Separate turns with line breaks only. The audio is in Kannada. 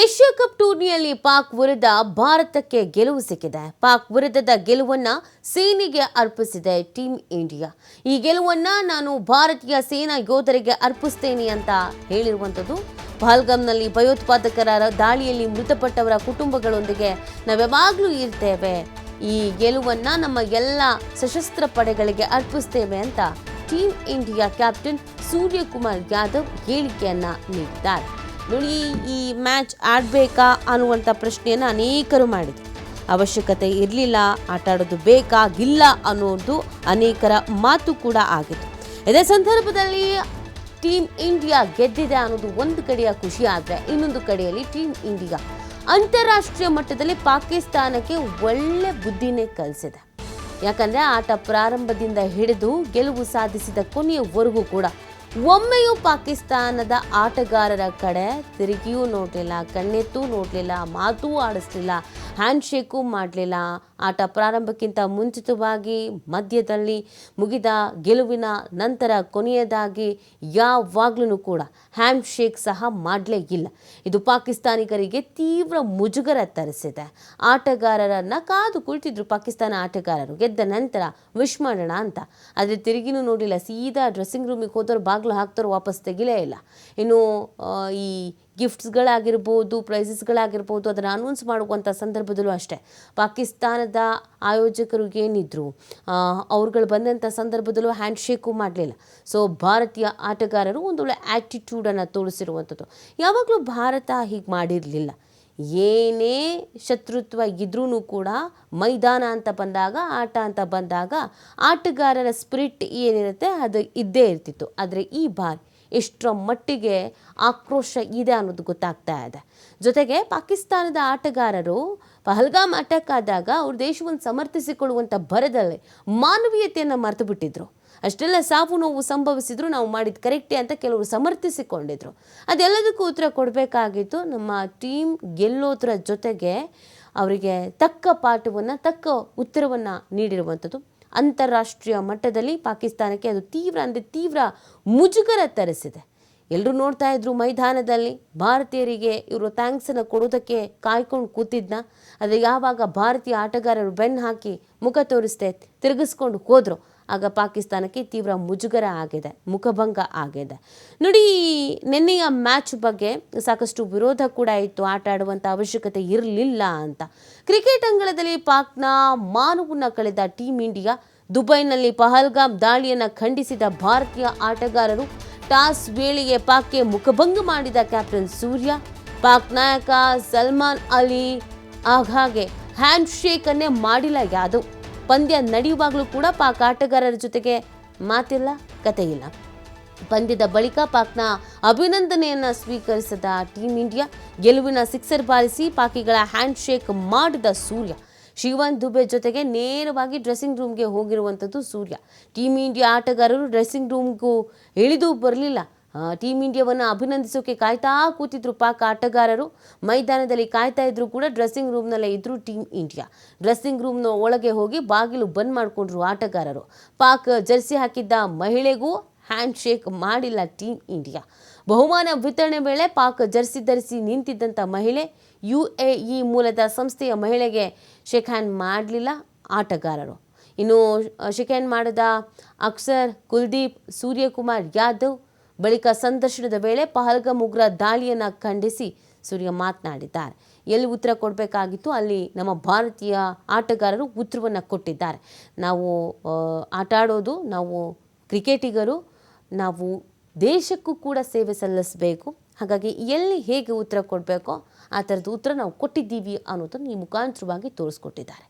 ಏಷ್ಯಾ ಕಪ್ ಟೂರ್ನಿಯಲ್ಲಿ ಪಾಕ್ ವಿರುದ್ಧ ಭಾರತಕ್ಕೆ ಗೆಲುವು ಸಿಕ್ಕಿದೆ. ಪಾಕ್ ವಿರುದ್ಧದ ಗೆಲುವನ್ನ ಸೇನೆಗೆ ಅರ್ಪಿಸಿದೆ ಟೀಮ್ ಇಂಡಿಯಾ. ಈ ಗೆಲುವನ್ನ ನಾನು ಭಾರತೀಯ ಸೇನಾ ಯೋಧರಿಗೆ ಅರ್ಪಿಸ್ತೇನೆ ಅಂತ ಹೇಳಿರುವಂಥದ್ದು. ಪಹಲ್ಗಾಮ್ನಲ್ಲಿ ಭಯೋತ್ಪಾದಕರ ದಾಳಿಯಲ್ಲಿ ಮೃತಪಟ್ಟವರ ಕುಟುಂಬಗಳೊಂದಿಗೆ ನಾವ್ಯಾವಾಗಲೂ ಇರ್ತೇವೆ. ಈ ಗೆಲುವನ್ನ ನಮ್ಮ ಎಲ್ಲ ಸಶಸ್ತ್ರ ಪಡೆಗಳಿಗೆ ಅರ್ಪಿಸ್ತೇವೆ ಅಂತ team India captain Suryakumar Yadav ಹೇಳಿಕೆಯನ್ನ ನೀಡಿದ್ದಾರೆ. ನೋಡಿ ಈ ಮ್ಯಾಚ್ ಆಡಬೇಕಾ ಅನ್ನುವಂಥ ಪ್ರಶ್ನೆಯನ್ನು ಅನೇಕರು ಮಾಡಿದರು. ಅವಶ್ಯಕತೆ ಇರಲಿಲ್ಲ, ಆಟ ಆಡೋದು ಬೇಕಾಗಿಲ್ಲ ಅನ್ನೋದು ಅನೇಕರ ಮಾತು ಕೂಡ ಆಗಿತ್ತು. ಇದೇ ಸಂದರ್ಭದಲ್ಲಿ ಟೀಮ್ ಇಂಡಿಯಾ ಗೆದ್ದಿದೆ ಅನ್ನೋದು ಒಂದು ಕಡೆಯ ಖುಷಿ ಆದರೆ ಇನ್ನೊಂದು ಕಡೆಯಲ್ಲಿ ಟೀಮ್ ಇಂಡಿಯಾ ಅಂತಾರಾಷ್ಟ್ರೀಯ ಮಟ್ಟದಲ್ಲಿ ಪಾಕಿಸ್ತಾನಕ್ಕೆ ಒಳ್ಳೆ ಬುದ್ಧಿನೇ ಕಲಿಸಿದೆ. ಯಾಕಂದರೆ ಆಟ ಪ್ರಾರಂಭದಿಂದ ಹಿಡಿದು ಗೆಲುವು ಸಾಧಿಸಿದ ಕೊನೆಯವರೆಗೂ ಕೂಡ ಒಮ್ಮೆಯೂ ಪಾಕಿಸ್ತಾನದ ಆಟಗಾರರ ಕಡೆ ತಿರುಗಿಯೂ ನೋಡಲಿಲ್ಲ ಕಣ್ಣೆತ್ತೂ ನೋಡಲಿಲ್ಲ ಮಾತೂ ಆಡಿಸ್ಲಿಲ್ಲ. ಹ್ಯಾಂಡ್ ಶೇಕು ಮಾಡಲಿಲ್ಲ. ಆಟ ಪ್ರಾರಂಭಕ್ಕಿಂತ ಮುಂಚಿತವಾಗಿ ಮಧ್ಯದಲ್ಲಿ ಮುಗಿದ ಗೆಲುವಿನ ನಂತರ ಕೊನೆಯದಾಗಿ ಯಾವಾಗ್ಲೂ ಕೂಡ ಹ್ಯಾಂಡ್ ಶೇಕ್ ಸಹ ಮಾಡಲೇ ಇಲ್ಲ. ಇದು ಪಾಕಿಸ್ತಾನಿಗರಿಗೆ ತೀವ್ರ ಮುಜುಗರ ತರಿಸಿದೆ. ಆಟಗಾರರನ್ನು ಕಾದು ಕುಳಿತಿದ್ರು ಪಾಕಿಸ್ತಾನ ಆಟಗಾರರು. ಗೆದ್ದ ನಂತರ ವಿಶ್ ಮಾಡೋಣ ಅಂತ. ಆದರೆ ತಿರುಗಿನೂ ನೋಡಿಲ್ಲ. ಸೀದಾ ಡ್ರೆಸ್ಸಿಂಗ್ ರೂಮಿಗೆ ಹೋದವ್ರು ಬಾಗಿಲು ಹಾಕ್ತಾರೋ ವಾಪಸ್ ತೆಗಿಲೇ ಇಲ್ಲ. ಇನ್ನು ಈ ಗಿಫ್ಟ್ಸ್ಗಳಾಗಿರ್ಬೋದು, ಪ್ರೈಸಸ್ಗಳಾಗಿರ್ಬೋದು ಅದನ್ನು ಅನೌನ್ಸ್ ಮಾಡುವಂಥ ಸಂದರ್ಭದಲ್ಲೂ ಅಷ್ಟೇ. ಪಾಕಿಸ್ತಾನದ ಆಯೋಜಕರು ಏನಿದ್ರು ಅವ್ರುಗಳು ಬಂದಂಥ ಸಂದರ್ಭದಲ್ಲೂ ಹ್ಯಾಂಡ್ ಶೇಕು ಮಾಡಲಿಲ್ಲ. ಸೊ ಭಾರತೀಯ ಆಟಗಾರರು ಒಂದೊಳ್ಳೆ ಆ್ಯಟಿಟ್ಯೂಡನ್ನು ತೋರಿಸಿರುವಂಥದ್ದು. ಯಾವಾಗಲೂ ಭಾರತ ಹೀಗೆ ಮಾಡಿರಲಿಲ್ಲ. ಏನೇ ಶತ್ರುತ್ವ ಇದ್ರೂ ಕೂಡ ಮೈದಾನ ಅಂತ ಬಂದಾಗ, ಆಟ ಅಂತ ಬಂದಾಗ ಆಟಗಾರರ ಸ್ಪಿರಿಟ್ ಏನಿರುತ್ತೆ ಅದು ಇದ್ದೇ ಇರ್ತಿತ್ತು. ಆದರೆ ಈ ಬಾರಿ ಎಷ್ಟರ ಮಟ್ಟಿಗೆ ಆಕ್ರೋಶ ಇದೆ ಅನ್ನೋದು ಗೊತ್ತಾಗ್ತಾ ಇದೆ. ಜೊತೆಗೆ ಪಾಕಿಸ್ತಾನದ ಆಟಗಾರರು ಪಹಲ್ಗಾಮ್ ಅಟ್ಯಾಕ್ ಆದಾಗ ಅವ್ರ ದೇಶವನ್ನು ಸಮರ್ಥಿಸಿಕೊಳ್ಳುವಂಥ ಭರದಲ್ಲಿ ಮಾನವೀಯತೆಯನ್ನು ಮರೆತು ಬಿಟ್ಟಿದ್ರು. ಅಷ್ಟೆಲ್ಲ ಸಾವು ನೋವು ಸಂಭವಿಸಿದ್ರು, ನಾವು ಮಾಡಿದ ಕರೆಕ್ಟೇ ಅಂತ ಕೆಲವರು ಸಮರ್ಥಿಸಿಕೊಂಡಿದ್ರು. ಅದೆಲ್ಲದಕ್ಕೂ ಉತ್ತರ ಕೊಡಬೇಕಾಗಿತ್ತು. ನಮ್ಮ ಟೀಮ್ ಗೆಲ್ಲೋದ್ರ ಜೊತೆಗೆ ಅವರಿಗೆ ತಕ್ಕ ಪಾಠವನ್ನು, ತಕ್ಕ ಉತ್ತರವನ್ನು ನೀಡಿರುವಂಥದ್ದು ಅಂತಾರಾಷ್ಟ್ರೀಯ ಮಟ್ಟದಲ್ಲಿ ಪಾಕಿಸ್ತಾನಕ್ಕೆ ಅದು ತೀವ್ರ ಅಂದರೆ ತೀವ್ರ ಮುಜುಗರ ತರಿಸಿದೆ. ಎಲ್ಲರೂ ನೋಡ್ತಾ ಇದ್ರು ಮೈದಾನದಲ್ಲಿ ಭಾರತೀಯರಿಗೆ ಇವರು ಥ್ಯಾಂಕ್ಸನ್ನು ಕೊಡೋದಕ್ಕೆ ಕಾಯ್ಕೊಂಡು ಕೂತಿದ್ನ. ಅದು ಯಾವಾಗ ಭಾರತೀಯ ಆಟಗಾರರು ಬೆನ್ನು ಹಾಕಿ ಮುಖ ತೋರಿಸ್ದೆ ತಿರುಗಿಸ್ಕೊಂಡು ಹೋದ್ರು. ಆಗ ಪಾಕಿಸ್ತಾನಕ್ಕೆ ತೀವ್ರ ಮುಜುಗರ ಆಗಿದೆ, ಮುಖಭಂಗ ಆಗಿದೆ. ನೋಡಿ, ನಿನ್ನೆಯ ಮ್ಯಾಚ್ ಬಗ್ಗೆ ಸಾಕಷ್ಟು ವಿರೋಧ ಕೂಡ ಇತ್ತು. ಆಟ ಆಡುವಂಥ ಅವಶ್ಯಕತೆ ಇರಲಿಲ್ಲ ಅಂತ. ಕ್ರಿಕೆಟ್ ಅಂಗಳದಲ್ಲಿ ಪಾಕ್ನ ಮಾನವನ್ನ ಕಳೆದ ಟೀಮ್ ಇಂಡಿಯಾ ದುಬೈನಲ್ಲಿ ಪಹಲ್ಗಾಮ್ ದಾಳಿಯನ್ನು ಖಂಡಿಸಿದ ಭಾರತೀಯ ಆಟಗಾರರು ಟಾಸ್ ವೇಳೆಗೆ ಪಾಕ್ಗೆ ಮುಖಭಂಗ ಮಾಡಿದ ಕ್ಯಾಪ್ಟನ್ ಸೂರ್ಯ, ಪಾಕ್ ನಾಯಕ ಸಲ್ಮಾನ್ ಅಲಿ, ಆಗಾಗ್ಗೆ ಹ್ಯಾಂಡ್ ಶೇಕ್ ಅನ್ನೇ ಮಾಡಿಲ್ಲ ಯಾದವ್. ಪಂದ್ಯ ನಡೆಯುವಾಗಲೂ ಕೂಡ ಪಾಕ್ ಆಟಗಾರರ ಜೊತೆಗೆ ಮಾತಿಲ್ಲ ಕತೆ ಇಲ್ಲ ಪಂದ್ಯದ ಬಳಿಕ ಪಾಕ್ನ ಅಭಿನಂದನೆಯನ್ನ ಸ್ವೀಕರಿಸಿದ ಟೀಂ ಇಂಡಿಯಾ ಗೆಲುವಿನ ಸಿಕ್ಸರ್ ಬಾರಿಸಿ ಪಾಕಿಗಳ ಹ್ಯಾಂಡ್ ಶೇಕ್ ಮಾಡಿದ ಸೂರ್ಯ. ಶಿವನ್ ದುಬೆ ಜೊತೆಗೆ ನೇರವಾಗಿ ಡ್ರೆಸ್ಸಿಂಗ್ ರೂಮ್ಗೆ ಹೋಗಿರುವಂಥದ್ದು ಸೂರ್ಯ. ಟೀಮ್ ಇಂಡಿಯಾ ಆಟಗಾರರು ಡ್ರೆಸ್ಸಿಂಗ್ ರೂಮ್ಗೂ ಇಳಿದು ಬರಲಿಲ್ಲ. ಟೀಮ್ ಇಂಡಿಯಾವನ್ನು ಅಭಿನಂದಿಸೋಕೆ ಕಾಯ್ತಾ ಕೂತಿದ್ರು ಪಾಕ್ ಆಟಗಾರರು. ಮೈದಾನದಲ್ಲಿ ಕಾಯ್ತಾ ಇದ್ರು ಕೂಡ ಡ್ರೆಸ್ಸಿಂಗ್ ರೂಮ್ನಲ್ಲೇ ಇದ್ರು ಟೀಮ್ ಇಂಡಿಯಾ ಡ್ರೆಸ್ಸಿಂಗ್ ರೂಮ್ನ ಒಳಗೆ ಹೋಗಿ ಬಾಗಿಲು ಬಂದ್ ಮಾಡಿಕೊಂಡ್ರು ಆಟಗಾರರು. ಪಾಕ್ ಜರ್ಸಿ ಹಾಕಿದ್ದ ಮಹಿಳೆಗೂ ಹ್ಯಾಂಡ್ ಶೇಕ್ ಮಾಡಿಲ್ಲ ಟೀಮ್ ಇಂಡಿಯಾ ಬಹುಮಾನ ವಿತರಣೆ ವೇಳೆ ಪಾಕ್ ಜರ್ಸಿ ಧರಿಸಿ ನಿಂತಿದ್ದಂಥ ಮಹಿಳೆ ಯು ಎ ಇ ಮೂಲದ ಸಂಸ್ಥೆಯ ಮಹಿಳೆಗೆ ಶೇಕ್ ಹ್ಯಾಂಡ್ ಮಾಡಲಿಲ್ಲ ಆಟಗಾರರು. ಇನ್ನು ಶೇಕ್ ಹ್ಯಾಂಡ್ ಮಾಡಿದ ಅಕ್ಸರ್ ಕುಲ್ದೀಪ್ ಸೂರ್ಯಕುಮಾರ್ ಯಾದವ್ ಬಳಿಕ ಸಂದರ್ಶನದ ವೇಳೆ ಪಹಲ್ಗಮ್ ಉಗ್ರ ದಾಳಿಯನ್ನು ಖಂಡಿಸಿ ಸೂರ್ಯ ಮಾತನಾಡಿದ್ದಾರೆ. ಎಲ್ಲಿ ಉತ್ತರ ಕೊಡಬೇಕಾಗಿತ್ತು ಅಲ್ಲಿ ನಮ್ಮ ಭಾರತೀಯ ಆಟಗಾರರು ಉತ್ತರವನ್ನು ಕೊಟ್ಟಿದ್ದಾರೆ. ನಾವು ಆಟಾಡೋದು ನಾವು ಕ್ರಿಕೆಟಿಗರು, ನಾವು ದೇಶಕ್ಕೂ ಕೂಡ ಸೇವೆ ಸಲ್ಲಿಸಬೇಕು. ಹಾಗಾಗಿ ಎಲ್ಲಿ ಹೇಗೆ ಉತ್ತರ ಕೊಡಬೇಕೋ ಆ ಥರದ ಉತ್ತರ ನಾವು ಕೊಟ್ಟಿದ್ದೀವಿ ಅನ್ನೋದನ್ನು ಈ ಮುಖಾಂತರವಾಗಿ ತೋರಿಸ್ಕೊಟ್ಟಿದ್ದಾರೆ.